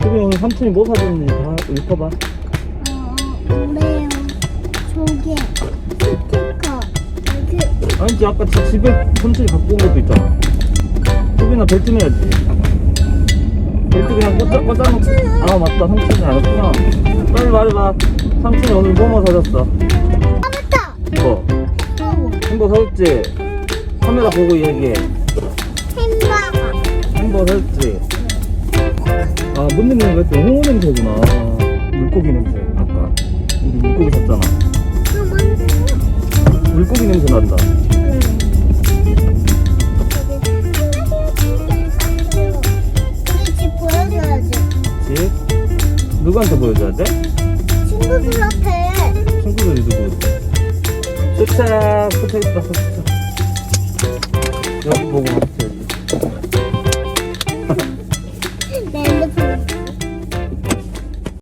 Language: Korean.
수빈이 오늘 삼촌이 뭐 사줬는지 다 읽어봐. 어, 오레오, 조개, 스티커, 그, 아니지 아까 지- 집에 삼촌이 갖고 온 것도 있잖아. 수빈아 벨트 매야지. 벨트 그냥 꽂아 꽂아 놓고. 아 맞다 삼촌이 안 했구나. 빨리 말해봐. 삼촌이 오늘 뭐뭐 사줬어? 아, 맞다! 뭐? 어, 햄버거 사줬지? 카메라 보고 얘기해. 햄버거 사줬지? 아, 뭔 냄새가 했어? 홍어 냄새구나. 물고기 냄새, 아까. 우리 물고기 샀잖아. 물고기 냄새 난다. 우리 집 보여줘야지. 집? 누구한테 보여줘야 돼? 친구들한테. 친구들이 누구? 수차 붙어 있다, 수차. 여기 보고 합쳐야지.